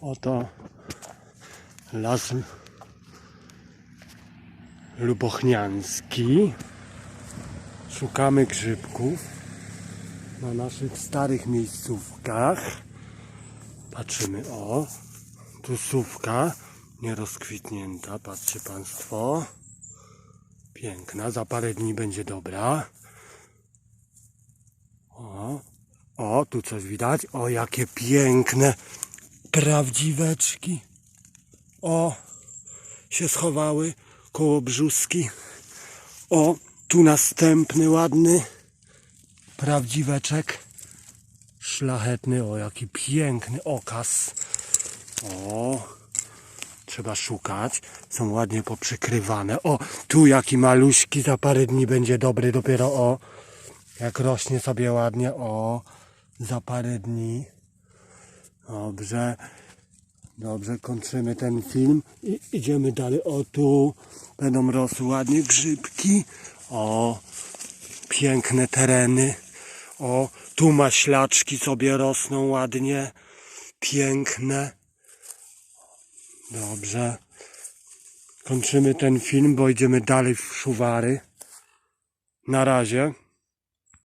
Oto las lubochniański. Szukamy grzybków na naszych starych miejscówkach. Patrzymy, o, tu sówka nierozkwitnięta, patrzcie Państwo. Piękna, za parę dni będzie dobra. O, o, tu coś widać. O, jakie piękne prawdziweczki. O, się schowały koło brzuski. O, tu następny ładny prawdziweczek. Szlachetny, o, jaki piękny okaz. O, trzeba szukać. Są ładnie poprzykrywane. O, tu jaki maluśki, za parę dni będzie dobry dopiero, o. Jak rośnie sobie ładnie, o, za parę dni. Dobrze. Dobrze, kończymy ten film i idziemy dalej. O, tu będą rosły ładnie grzybki. O, piękne tereny. O, tu maślaczki sobie rosną ładnie. Piękne. Dobrze. Kończymy ten film, bo idziemy dalej w szuwary. Na razie.